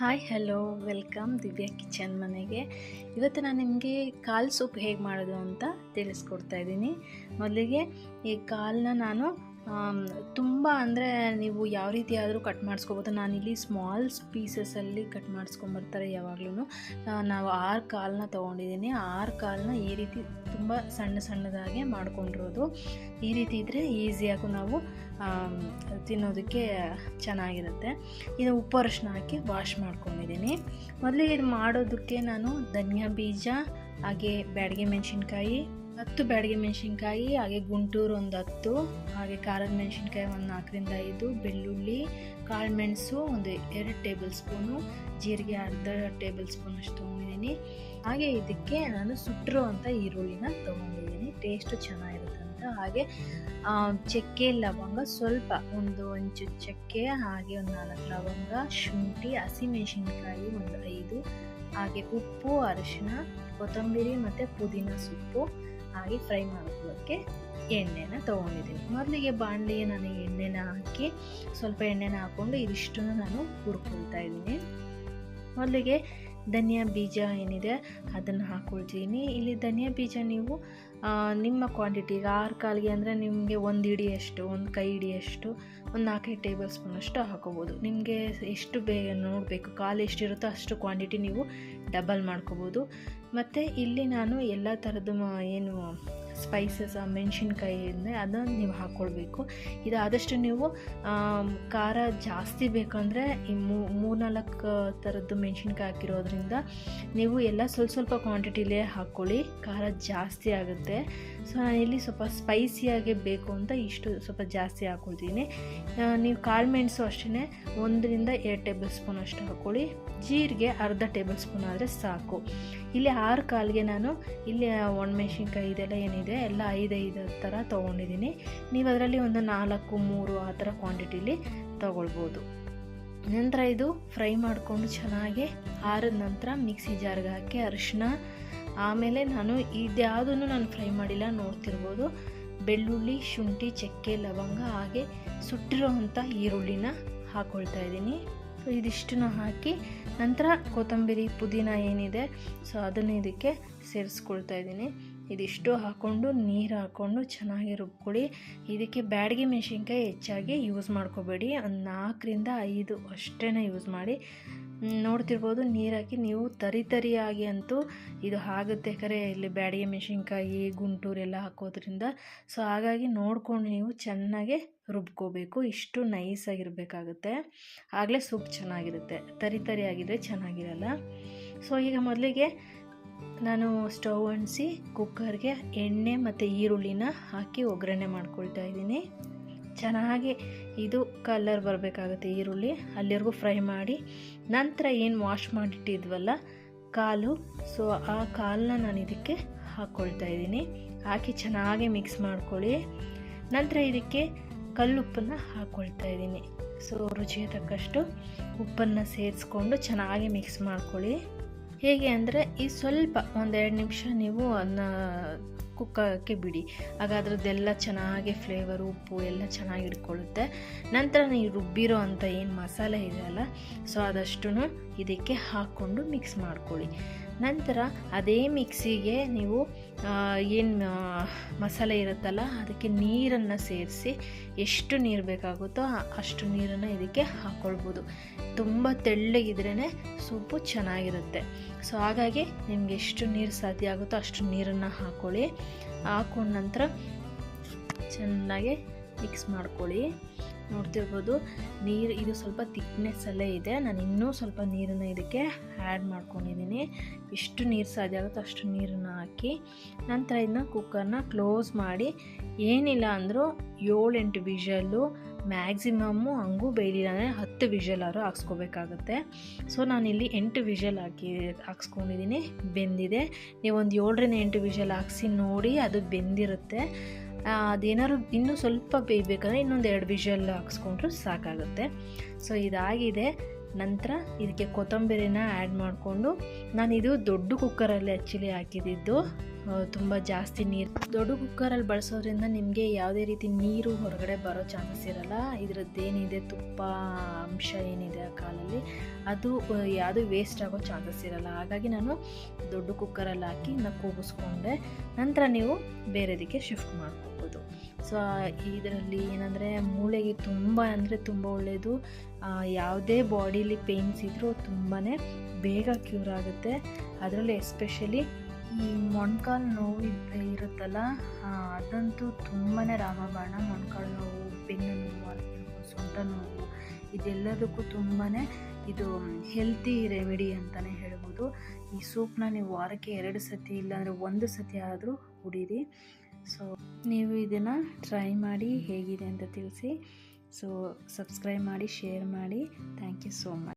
Hi hello welcome Divya kitchen ಮನೆಗೆ. ಇವತ್ತು ನಾನು ನಿಮಗೆ ಕಾಲು ಸೂಪ್ ಹೇಗೆ ಮಾಡೋದು ಅಂತ ತಿಳಿಸ್ಕೊಡ್ತಾ ಇದ್ದೀನಿ. ಮೊದಲಿಗೆ ಈ ಕಾಲನ್ನ ನಾನು ತುಂಬ ಅಂದರೆ ನೀವು ಯಾವ ರೀತಿ ಆದರೂ ಕಟ್ ಮಾಡಿಸ್ಕೋಬೋದು. ನಾನಿಲ್ಲಿ ಸ್ಮಾಲ್ ಪೀಸಸಲ್ಲಿ ಕಟ್ ಮಾಡಿಸ್ಕೊಂಬರ್ತಾರೆ ಯಾವಾಗಲೂ ನಾವು ಆರು ಕಾಲನ್ನ ತೊಗೊಂಡಿದ್ದೀನಿ ಆರು ಕಾಲನ್ನ ಈ ರೀತಿ ತುಂಬ ಸಣ್ಣ ಸಣ್ಣದಾಗೆ ಮಾಡ್ಕೊಂಡಿರೋದು. ಈ ರೀತಿ ಇದ್ದರೆ ಈಸಿಯಾಗೂ ನಾವು ತಿನ್ನೋದಕ್ಕೆ ಚೆನ್ನಾಗಿರುತ್ತೆ. ಇದು ಉಪ್ಪು ಅರಶಿನ ಹಾಕಿ ವಾಶ್ ಮಾಡ್ಕೊಂಡಿದ್ದೀನಿ ಮೊದಲಿಗೆ ಇದು ಮಾಡೋದಕ್ಕೆ ನಾನು ಧನಿಯಾ ಬೀಜ, ಹಾಗೆ ಬ್ಯಾಡಗೆ ಮೆಣಸಿನ್ಕಾಯಿ ಹತ್ತು ಬ್ಯಾಡಿಗೆ ಮೆಣಸಿನ್ಕಾಯಿ, ಹಾಗೆ ಗುಂಟೂರು ಒಂದು ಹತ್ತು, ಹಾಗೆ ಖಾರದ ಮೆಣಸಿನ್ಕಾಯಿ ಒಂದು ನಾಲ್ಕರಿಂದ ಐದು, ಬೆಳ್ಳುಳ್ಳಿ, ಕಾಳು ಮೆಣಸು ಒಂದು ಎರಡು ಟೇಬಲ್ ಸ್ಪೂನು, ಜೀರಿಗೆ ಅರ್ಧ ಟೇಬಲ್ ಸ್ಪೂನ್ ಅಷ್ಟು ತೊಗೊಂಡಿದ್ದೀನಿ. ಹಾಗೆ ಇದಕ್ಕೆ ನಾನು ಸುಟ್ಟರು ಅಂತ ಈರುಳ್ಳಿನ ತೊಗೊಂಡಿದ್ದೀನಿ. ಟೇಸ್ಟು ಚೆನ್ನಾಗಿರುತ್ತೆ ಅಂತ ಹಾಗೆ ಚಕ್ಕೆ ಲವಂಗ ಸ್ವಲ್ಪ ಒಂದು ಒಂಚು ಚಕ್ಕೆ, ಹಾಗೆ ಒಂದು ನಾಲ್ಕು ಲವಂಗ, ಶುಂಠಿ ಹಸಿಮೆಣಸಿನ್ಕಾಯಿ ಒಂದು ಐದು, ಹಾಗೆ ಉಪ್ಪು ಅರಿಶಿನ ಕೊತ್ತಂಬರಿ ಮತ್ತು ಪುದೀನ ಸೊಪ್ಪು. ಹಾಗೆ ಫ್ರೈ ಮಾಡೋದಕ್ಕೆ ಎಣ್ಣೆನ ತೊಗೊಂಡಿದ್ದೀನಿ. ಮೊದಲಿಗೆ ಬಾಣಲಿಗೆ ನಾನು ಎಣ್ಣೆನ ಹಾಕಿ ಸ್ವಲ್ಪ ಎಣ್ಣೆನ ಹಾಕ್ಕೊಂಡು ಇದಿಷ್ಟನ್ನು ನಾನು ಹುರ್ಕೊಳ್ತಾ ಇದ್ದೀನಿ. ಮೊದಲಿಗೆ ಧನಿಯಾ ಬೀಜ ಏನಿದೆ, ಅದನ್ನು ಹಾಕ್ಕೊಳ್ತೀನಿ ಇಲ್ಲಿ ಧನಿಯಾ ಬೀಜ ನೀವು ನಿಮ್ಮ ಕ್ವಾಂಟಿಟಿಗೆ ಆರು ಕಾಲಿಗೆ ಅಂದರೆ ನಿಮಗೆ ಒಂದು ಹಿಡಿಯಷ್ಟು ಒಂದು ಕೈ ಹಿಡಿಯಷ್ಟು ಒಂದು ನಾಲ್ಕೈದು ಟೇಬಲ್ ಸ್ಪೂನಷ್ಟು ಹಾಕೋಬೋದು. ನಿಮಗೆ ಎಷ್ಟು ಬೇ, ನೋಡಬೇಕು, ಕಾಲು ಎಷ್ಟಿರುತ್ತೋ ಅಷ್ಟು ಕ್ವಾಂಟಿಟಿ ನೀವು ಡಬಲ್ ಮಾಡ್ಕೋಬೋದು. ಮತ್ತು ಇಲ್ಲಿ ನಾನು ಎಲ್ಲ ಥರದ ಏನು ಸ್ಪೈಸಸ್ ಮೆಣಸಿನ್ಕಾಯಿ ಅಂದರೆ ಅದನ್ನು ನೀವು ಹಾಕ್ಕೊಳ್ಬೇಕು ಇದು ಆದಷ್ಟು ನೀವು ಖಾರ ಜಾಸ್ತಿ ಬೇಕಂದರೆ ಈ ಮೂರ್ನಾಲ್ಕು ಥರದ್ದು ಮೆಣಸಿನ್ಕಾಯಿ ಹಾಕಿರೋದ್ರಿಂದ ನೀವು ಎಲ್ಲ ಸ್ವಲ್ಪ ಸ್ವಲ್ಪ ಕ್ವಾಂಟಿಟಿಲೇ ಹಾಕ್ಕೊಳ್ಳಿ ಖಾರ ಜಾಸ್ತಿ ಆಗುತ್ತೆ. ಸೊ ನಾನಿಲ್ಲಿ ಸ್ವಲ್ಪ ಸ್ಪೈಸಿಯಾಗೆ ಬೇಕು ಅಂತ ಇಷ್ಟು ಸ್ವಲ್ಪ ಜಾಸ್ತಿ ಹಾಕ್ಕೊಳ್ತೀನಿ ನೀವು ಕಾಳು ಮೆಣಸು ಅಷ್ಟೇ ಒಂದರಿಂದ ಎರಡು ಟೇಬಲ್ ಸ್ಪೂನ್ ಅಷ್ಟು ಹಾಕ್ಕೊಳ್ಳಿ ಜೀರಿಗೆ ಅರ್ಧ ಟೇಬಲ್ ಸ್ಪೂನ್ ಆದರೆ ಸಾಕು. ಇಲ್ಲಿ ಆರು ಕಾಲಿಗೆ ನಾನು ಇಲ್ಲಿ ಒಣಮೆಣ್ಸಿನ್ಕಾಯಿ ಇದೆಲ್ಲ ಏನಿದೆ, ಎಲ್ಲ ಐದೈದು ಥರ ತೊಗೊಂಡಿದ್ದೀನಿ. ನೀವು ಅದರಲ್ಲಿ ಒಂದು ನಾಲ್ಕು, ಮೂರು ಆ ಥರ ಕ್ವಾಂಟಿಟಿಲಿ ತೊಗೊಳ್ಬೋದು. ನಂತರ ಇದು ಫ್ರೈ ಮಾಡಿಕೊಂಡು ಚೆನ್ನಾಗಿ ಆರಿದ ನಂತರ ಮಿಕ್ಸಿ ಜಾರ್ಗೆ ಹಾಕಿ ಅರಿಶಿನ ಆಮೇಲೆ ನಾನು ಇದ್ಯಾವುದನ್ನು ನಾನು ಫ್ರೈ ಮಾಡಿಲ್ಲ ನೋಡ್ತಿರ್ಬೋದು. ಬೆಳ್ಳುಳ್ಳಿ, ಶುಂಠಿ, ಚಕ್ಕೆ, ಲವಂಗ ಹಾಗೆ ಸುಟ್ಟಿರೋವಂಥ ಈರುಳ್ಳಿನ ಹಾಕ್ಕೊಳ್ತಾ ಇದ್ದೀನಿ. ಸೊ ಇದಿಷ್ಟನ್ನು ಹಾಕಿ ನಂತರ ಕೊತ್ತಂಬರಿ ಪುದೀನ ಏನಿದೆ ಸೊ ಅದನ್ನು ಇದಕ್ಕೆ ಸೇರಿಸ್ಕೊಳ್ತಾ ಇದ್ದೀನಿ. ಇದಿಷ್ಟು ಹಾಕ್ಕೊಂಡು ನೀರು ಹಾಕ್ಕೊಂಡು ಚೆನ್ನಾಗಿ ರುಬ್ಕೊಳ್ಳಿ. ಇದಕ್ಕೆ ಬ್ಯಾಡಗಿ ಮೆಣಸಿನ್ಕಾಯಿ ಹೆಚ್ಚಾಗಿ ಯೂಸ್ ಮಾಡ್ಕೋಬೇಡಿ. ಒಂದು ನಾಲ್ಕರಿಂದ ಐದು ಅಷ್ಟೇ ಯೂಸ್ ಮಾಡಿ. ನೋಡ್ತಿರ್ಬೋದು ನೀರು ನೀವು ತರಿ ತರಿಯಾಗಿ ಅಂತೂ ಇದು ಆಗುತ್ತೆ. ಕರೆ, ಇಲ್ಲಿ ಬ್ಯಾಡಿಗೆ ಮೆಣಸಿನ್ಕಾಯಿ ಗುಂಟೂರು ಎಲ್ಲ ಹಾಕೋದ್ರಿಂದ. ಸೊ ಹಾಗಾಗಿ ನೋಡ್ಕೊಂಡು ನೀವು ಚೆನ್ನಾಗಿ ರುಬ್ಕೋಬೇಕು. ಇಷ್ಟು ನೈಸಾಗಿರಬೇಕಾಗುತ್ತೆ ಆಗಲೇ ಸೂಪ್ ಚೆನ್ನಾಗಿರುತ್ತೆ. ತರಿ ತರಿ ಆಗಿದ್ರೆ ಚೆನ್ನಾಗಿರಲ್ಲ. ಸೊ ಈಗ ಮೊದಲಿಗೆ ನಾನು ಸ್ಟವ್ ಅಣಿಸಿ ಕುಕ್ಕರ್ಗೆ ಎಣ್ಣೆ ಮತ್ತು ಈರುಳ್ಳಿನ ಹಾಕಿ ಒಗ್ಗರಣೆ ಮಾಡ್ಕೊಳ್ತಾ ಇದ್ದೀನಿ. ಚೆನ್ನಾಗಿ ಇದು ಕಲರ್ ಬರಬೇಕಾಗುತ್ತೆ ಈರುಳ್ಳಿ. ಅಲ್ಲಿವರೆಗೂ ಫ್ರೈ ಮಾಡಿ ನಂತರ ಏನು ವಾಶ್ ಮಾಡಿಟ್ಟಿದ್ವಲ್ಲ, ಕಾಲು. ಸೊ ಆ ಕಾಲನ್ನ ನಾನು ಇದಕ್ಕೆ ಹಾಕ್ಕೊಳ್ತಾ ಇದ್ದೀನಿ. ಹಾಕಿ ಚೆನ್ನಾಗಿ ಮಿಕ್ಸ್ ಮಾಡ್ಕೊಳ್ಳಿ. ನಂತರ ಇದಕ್ಕೆ ಕಲ್ಲುಪ್ಪನ್ನು ಹಾಕ್ಕೊಳ್ತಾ ಇದ್ದೀನಿ. ಸೊ ರುಚಿಗೆ ತಕ್ಕಷ್ಟು ಉಪ್ಪನ್ನು ಸೇರಿಸ್ಕೊಂಡು ಚೆನ್ನಾಗಿ ಮಿಕ್ಸ್ ಮಾಡ್ಕೊಳ್ಳಿ. ಹೇಗೆ ಅಂದರೆ ಈ ಸ್ವಲ್ಪ ಒಂದೆರಡು ನಿಮಿಷ ನೀವು ಅದನ್ನ ಕುಕ್ಕಕ್ಕೆ ಬಿಡಿ. ಆಗ ಅದರದ್ದೆಲ್ಲ ಚೆನ್ನಾಗಿ ಫ್ಲೇವರ್ ಉಪ್ಪು ಎಲ್ಲ ಚೆನ್ನಾಗಿ ಹಿಡ್ಕೊಳ್ಳುತ್ತೆ ನಂತರ ನೀವು ರುಬ್ಬಿರೋ ಅಂಥ ಏನು ಮಸಾಲೆ ಇದೆಯಲ್ಲ ಸೊ ಅದಷ್ಟು ಇದಕ್ಕೆ ಹಾಕ್ಕೊಂಡು ಮಿಕ್ಸ್ ಮಾಡ್ಕೊಳ್ಳಿ. ನಂತರ ಅದೇ ಮಿಕ್ಸಿಗೆ ನೀವು ಏನು ಮಸಾಲೆ ಇರುತ್ತಲ್ಲ, ಅದಕ್ಕೆ ನೀರನ್ನು ಸೇರಿಸಿ ಎಷ್ಟು ನೀರು ಬೇಕಾಗುತ್ತೋ ಅಷ್ಟು ನೀರನ್ನು ಇದಕ್ಕೆ ಹಾಕ್ಕೊಳ್ಬೋದು ತುಂಬ ತೆಳ್ಳಗಿದ್ರೇ ಸೂಪು ಚೆನ್ನಾಗಿರುತ್ತೆ. ಸೊ, ಹಾಗಾಗಿ ನಿಮ್ಗೆ ಎಷ್ಟು ನೀರು ಸಾಧ್ಯ ಆಗುತ್ತೋ ಅಷ್ಟು ನೀರನ್ನು ಹಾಕ್ಕೊಳ್ಳಿ ಹಾಕೊಂಡ ನಂತರ ಚೆನ್ನಾಗಿ ಮಿಕ್ಸ್ ಮಾಡ್ಕೊಳ್ಳಿ. ನೋಡ್ತಿರ್ಬೋದು. ನೀರು, ಇದು ಸ್ವಲ್ಪ ತಿಕ್ನೆಸ್ಸಲ್ಲೇ ಇದೆ. ನಾನು ಇನ್ನೂ ಸ್ವಲ್ಪ ನೀರನ್ನು ಇದಕ್ಕೆ ಆ್ಯಡ್ ಮಾಡ್ಕೊಂಡಿದ್ದೀನಿ ಎಷ್ಟು ನೀರು ಸಾಧ್ಯ ಆಗುತ್ತೋ ಅಷ್ಟು ನೀರನ್ನು ಹಾಕಿ, ನಂತರ ಇದನ್ನ ಕುಕ್ಕರ್ನ ಕ್ಲೋಸ್ ಮಾಡಿ, ಏನಿಲ್ಲ ಅಂದರೂ ಏಳೆಂಟು ವಿಷಲ್ಲು ಮ್ಯಾಕ್ಸಿಮಮ್ಮು ಹಂಗೂ ಬೇಯಲಿಲ್ಲ ಅಂದರೆ ಹತ್ತು ವಿಷಲಾದ್ರು ಹಾಕ್ಸ್ಕೋಬೇಕಾಗತ್ತೆ. ಸೊ ನಾನಿಲ್ಲಿ ಎಂಟು ವಿಷಲ್ ಹಾಕಿ ಹಾಕ್ಸ್ಕೊಂಡಿದ್ದೀನಿ ಬೆಂದಿದೆ. ನೀವು ಒಂದು ಏಳರಿಂದ ಎಂಟು ವಿಷಲ್ ಹಾಕ್ಸಿ ನೋಡಿ, ಅದು ಬೆಂದಿರುತ್ತೆ. ಅದೇನಾದ್ರು ಇನ್ನೂ ಸ್ವಲ್ಪ ಬೇಯಬೇಕಂದ್ರೆ ಇನ್ನೊಂದು ಎರಡು ವಿಷಲ್ ಹಾಕ್ಸ್ಕೊಂಡ್ರು ಸಾಕಾಗುತ್ತೆ. ಸೊ ಇದಾಗಿದೆ. ನಂತರ ಇದಕ್ಕೆ ಕೊತ್ತಂಬರಿನ ಆ್ಯಡ್ ಮಾಡಿಕೊಂಡು ನಾನಿದು ದೊಡ್ಡ ಕುಕ್ಕರಲ್ಲಿ ಆ್ಯಕ್ಚುಲಿ ಹಾಕಿದ್ದು ತುಂಬ ಜಾಸ್ತಿ ನೀರು. ದೊಡ್ಡ ಕುಕ್ಕರಲ್ಲಿ ಬಳಸೋದ್ರಿಂದ ನಿಮಗೆ ಯಾವುದೇ ರೀತಿ ನೀರು ಹೊರಗಡೆ ಬರೋ ಚಾನ್ಸಸ್ ಇರಲ್ಲ. ಇದರದ್ದೇನಿದೆ ತುಪ್ಪ ಅಂಶ ಏನಿದೆ ಆ ಕಾಲಲ್ಲಿ? ಅದು ಯಾವುದು ವೇಸ್ಟ್ ಆಗೋ ಚಾನ್ಸಸ್ ಇರಲ್ಲ. ಹಾಗಾಗಿ ನಾನು ದೊಡ್ಡ ಕುಕ್ಕರಲ್ಲಿ ಹಾಕಿ ನಾನು ಕೂಗಿಸ್ಕೊಂಡೆ. ನಂತರ ನೀವು ಬೇರೆದಕ್ಕೆ ಶಿಫ್ಟ್ ಮಾಡ್ಕೋಬೋದು. ಸೊ ಇದರಲ್ಲಿ ಏನಂದರೆ ಮೂಳೆಗೆ ತುಂಬ ಅಂದರೆ ತುಂಬ ಒಳ್ಳೆಯದು ಯಾವುದೇ ಬಾಡಿಲಿ ಪೇಯ್ನ್ಸ್ ಇದ್ದರೂ ತುಂಬಾ ಬೇಗ ಕ್ಯೂರ್ ಆಗುತ್ತೆ. ಅದರಲ್ಲಿ ಎಸ್ಪೆಷಲಿ ಈ ಮೊಣಕಾಲು ನೋವು ಇರುತ್ತಲ್ಲ ಅದಂತೂ ತುಂಬಾ ರಾಮಬಾಣ. ಮೊಣ್ಕಾಲು ನೋವು ಬೆನ್ನು ನೋವು ಆಗಿರ್ಬೋದು, ಸೊಂಟ ನೋವು ಇದೆಲ್ಲದಕ್ಕೂ ತುಂಬಾ ಇದು ಹೆಲ್ತಿ ರೆಮಿಡಿ ಅಂತಲೇ ಹೇಳ್ಬೋದು. ಈ ಸೂಪ್ನ ನೀವು ವಾರಕ್ಕೆ ಎರಡು ಸತಿ ಇಲ್ಲಾಂದರೆ ಒಂದು ಸತಿ ಆದರೂ ಕುಡೀರಿ. ಸೊ ನೀವು ಇದನ್ನು ಟ್ರೈ ಮಾಡಿ ಹೇಗಿದೆ ಅಂತ ತಿಳಿಸಿ. ಸೊ ಸಬ್ಸ್ಕ್ರೈಬ್ ಮಾಡಿ ಶೇರ್ ಮಾಡಿ. Thank you so much